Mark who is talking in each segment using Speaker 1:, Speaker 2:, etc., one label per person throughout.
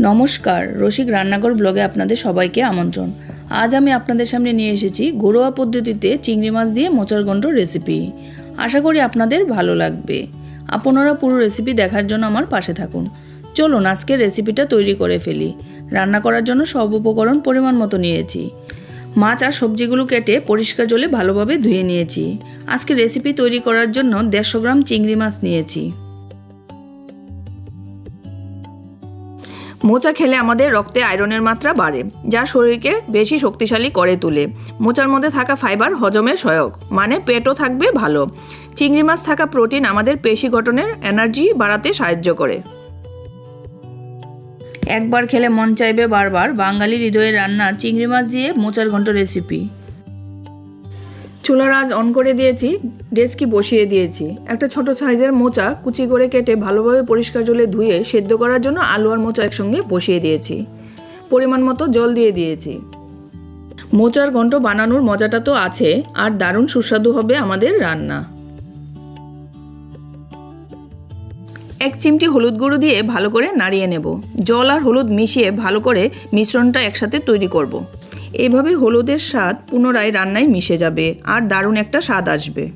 Speaker 1: নমস্কার, রসিক রান্নাঘর ব্লগে আপনাদের সবাইকে আমন্ত্রণ। আজ আমি আপনাদের সামনে নিয়ে এসেছি ঘরোয়া পদ্ধতিতে চিংড়ি মাছ দিয়ে মোচার ঘন্ট রেসিপি আশা করি আপনাদের ভালো লাগবে। আপনারা পুরো রেসিপি দেখার জন্য আমার পাশে থাকুন। চলুন আজকে রেসিপিটা তৈরি করে ফেলি। রান্না করার জন্য সব উপকরণ পরিমাণ মতো নিয়েছি। মাছ আর সবজিগুলো কেটে পরিষ্কার জলে ভালোভাবে ধুয়ে নিয়েছি। আজকে রেসিপি তৈরি করার জন্য দেড়শো গ্রাম চিংড়ি মাছ নিয়েছি। মোচা খেলে আমাদের রক্তে আয়রনের মাত্রা বাড়ে, যা শরীরকে বেশি শক্তিশালী করে তোলে। মোচার মধ্যে থাকা ফাইবার হজমে সহায়ক মানে পেটও থাকবে ভালো। চিংড়ি মাছ থাকা প্রোটিন আমাদের পেশি গঠনের এনার্জি বাড়াতে সাহায্য করে। একবার খেলে মন চাইবে বারবার, বাঙালি হৃদয়ের রান্না চিংড়ি মাছ দিয়ে মোচার ঘন্ট রেসিপি। চুলার আজ অন করে দিয়েছি ডেস্কি বসিয়ে দিয়েছি। একটা ছোট সাইজের মোচা কুচি করে কেটে ভালোভাবে পরিষ্কার জলে ধুয়ে সেদ্ধ করার জন্য আলু আর মোচা একসঙ্গে বসিয়ে দিয়েছি। পরিমাণ মতো জল দিয়ে দিয়েছি। মোচার ঘন্ট বানানোর মজাটা তো আছে, আর দারুণ সুস্বাদু হবে আমাদের রান্না। এক চিমটি হলুদ গুঁড়ো দিয়ে ভালো করে নাড়িয়ে নেব। জল আর হলুদ মিশিয়ে ভালো করে মিশ্রণটা একসাথে তৈরি করব। এভাবে হলুদের স্বাদ পুনরায় রান্নায় মিশে যাবে, আর দারুণ একটা স্বাদ আসবে।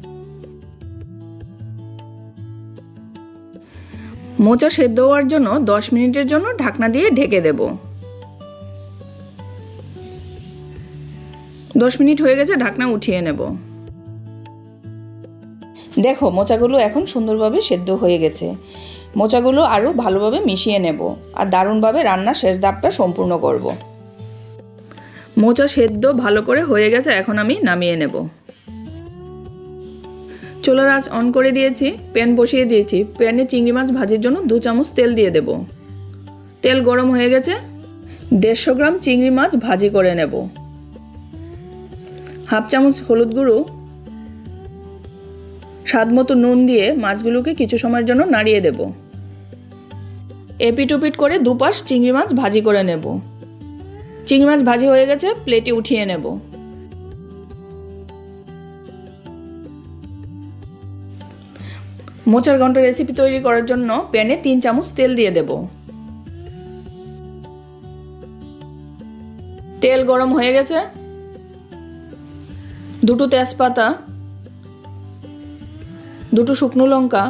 Speaker 1: মোচা সেদ্ধ হওয়ার জন্য দশ মিনিটের জন্য ঢাকনা দিয়ে ঢেকে দেব। দশ মিনিট হয়ে গেছে, ঢাকনা উঠিয়ে নেব। দেখো, মোচাগুলো এখন সুন্দরভাবে সেদ্ধ হয়ে গেছে। মোচাগুলো আরও ভালোভাবে মিশিয়ে নেব, আর দারুণভাবে রান্নার শেষ ধাপটা সম্পূর্ণ করব। মোচা সেদ্ধ ভালো করে হয়ে গেছে, এখন আমি নামিয়ে নেব। চুলার আঁচ অন করে দিয়েছি, প্যান বসিয়ে দিয়েছি। প্যানে চিংড়ি মাছ ভাজির জন্য দু চামচ তেল দিয়ে দেব। তেল গরম হয়ে গেছে, দেড়শো গ্রাম চিংড়ি মাছ ভাজি করে নেব। হাফ চামচ হলুদ গুঁড়ো, স্বাদ মতো নুন দিয়ে মাছগুলোকে কিছু সময়ের জন্য নাড়িয়ে দেব। এপিট ওপিট করে দুপাশ চিংড়ি মাছ ভাজি করে নেব। চিংড়ি মাছ ভাজি হয়ে গেছে প্লেটে উঠিয়ে নেব। মোচার ঘন্ট রেসিপি তৈরি করার জন্য প্যানে তিন চামচ তেল দিয়ে দেব। তেল গরম হয়ে গেছে। দুটো তেজপাতা, দুটো শুকনো লঙ্কা,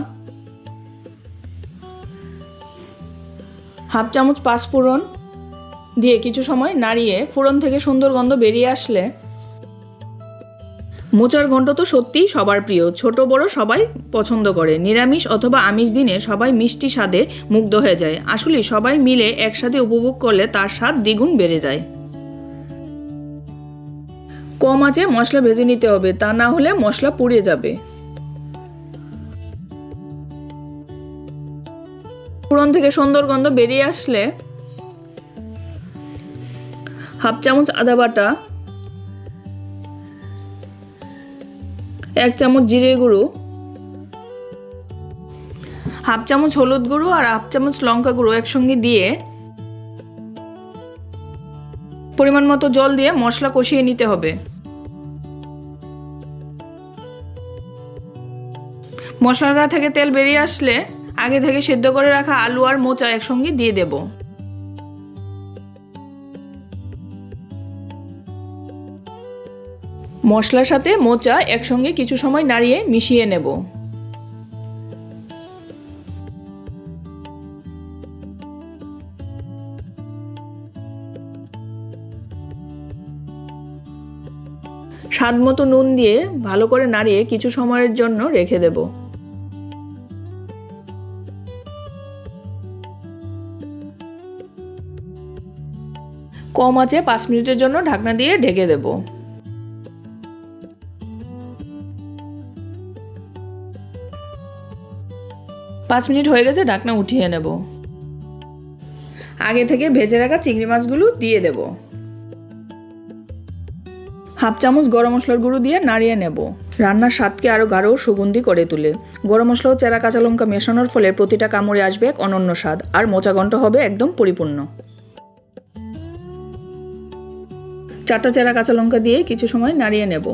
Speaker 1: হাফ চামচ পাঁচ পাঁচফোড়ন দিয়ে কিছু সময় নাড়িয়ে ফোড়ন থেকে সুন্দর গন্ধ বেরিয়ে আসলে। মোচার ঘন্ট তো সত্যিই সবার প্রিয়। ছোট বড় সবাই পছন্দ করে। নিরামিষ অথবা আমিষ দিনে সবাই মিষ্টি স্বাদে মুগ্ধ হয়ে যায়। আসলে সবাই মিলে একসাথে উপভোগ করলে তার স্বাদ দ্বিগুণ বেড়ে যায়। কম আছে মশলা ভেজে নিতে হবে। তা না হলে মশলা পুড়ে যাবে। ফোড়ন থেকে সুন্দর গন্ধ বেরিয়ে আসলে হাফ চামচ আদা বাটা, এক চামচ জিরে গুঁড়ো, হাফ চামচ হলুদ গুঁড়ো আর হাফ চামচ লঙ্কা গুঁড়ো একসঙ্গে দিয়ে পরিমাণ মতো জল দিয়ে মশলা কষিয়ে নিতে হবে। মশলার গা থেকে তেল বেরিয়ে আসলে আগে থেকে সেদ্ধ করে রাখা আলু আর মোচা একসঙ্গে দিয়ে দেব। মশলার সাথে মোচা একসঙ্গে কিছু সময় নাড়িয়ে মিশিয়ে নেব। স্বাদ মতো নুন দিয়ে ভালো করে নাড়িয়ে কিছু সময়ের জন্য রেখে দেবো। কম আছে পাঁচ মিনিটের জন্য ঢাকনা দিয়ে ঢেকে দেব। পাঁচ মিনিট হয়ে গেছে ঢাকনা উঠিয়ে নেব। আগে থেকে ভেজে রাখা চিংড়ি মাছগুলো দিয়ে দেব। হাফ চামচ গরম মশলার গুঁড়ো দিয়ে নাড়িয়ে নেব। রান্নার স্বাদকে আরও গাঢ় সুগন্ধি করে তুলে। গরম মশলা ও চেরা কাঁচা লঙ্কা মেশানোর ফলে প্রতিটা কামড়ে আসবে এক অনন্য স্বাদ, আর মোচা গন্ট হবে একদম পরিপূর্ণ। চারটা চেরা কাঁচা লঙ্কা দিয়ে কিছু সময় নাড়িয়ে নেব।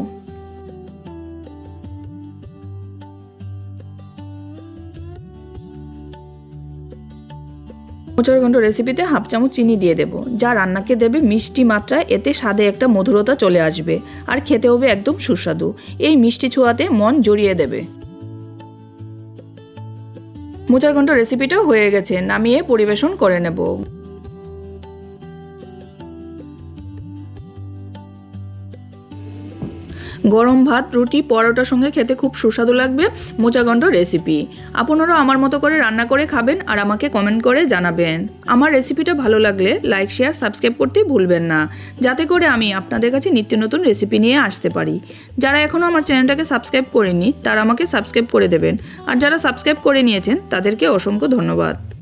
Speaker 1: মোচার ঘন্ট রেসিপিতে হাফ চামচ চিনি দিয়ে দেব। যা রান্নাকে দেবে মিষ্টি মাত্রায়, এতে স্বাদে একটা মধুরতা চলে আসবে আর খেতে হবে একদম সুস্বাদু। এই মিষ্টি ছোঁয়াতে মন জড়িয়ে দেবে। মোচার ঘন্ট রেসিপিটা হয়ে গেছে, নামিয়ে পরিবেশন করে নেব। গরম ভাত, রুটি, পরোটার সঙ্গে খেতে খুব সুস্বাদু লাগবে। মোচাগন্ড রেসিপি আপনারাও আমার মতো করে রান্না করে খাবেন আর আমাকে কমেন্ট করে জানাবেন। আমার রেসিপিটা ভালো লাগলে লাইক শেয়ার সাবস্ক্রাইব করতে ভুলবেন না। যাতে করে আমি আপনাদের কাছে নিত্য নতুন রেসিপি নিয়ে আসতে পারি। যারা এখনও আমার চ্যানেলটাকে সাবস্ক্রাইব করেনি তারা আমাকে সাবস্ক্রাইব করে দেবেন। আর যারা সাবস্ক্রাইব করে নিয়েছেন, তাদেরকে অসংখ্য ধন্যবাদ।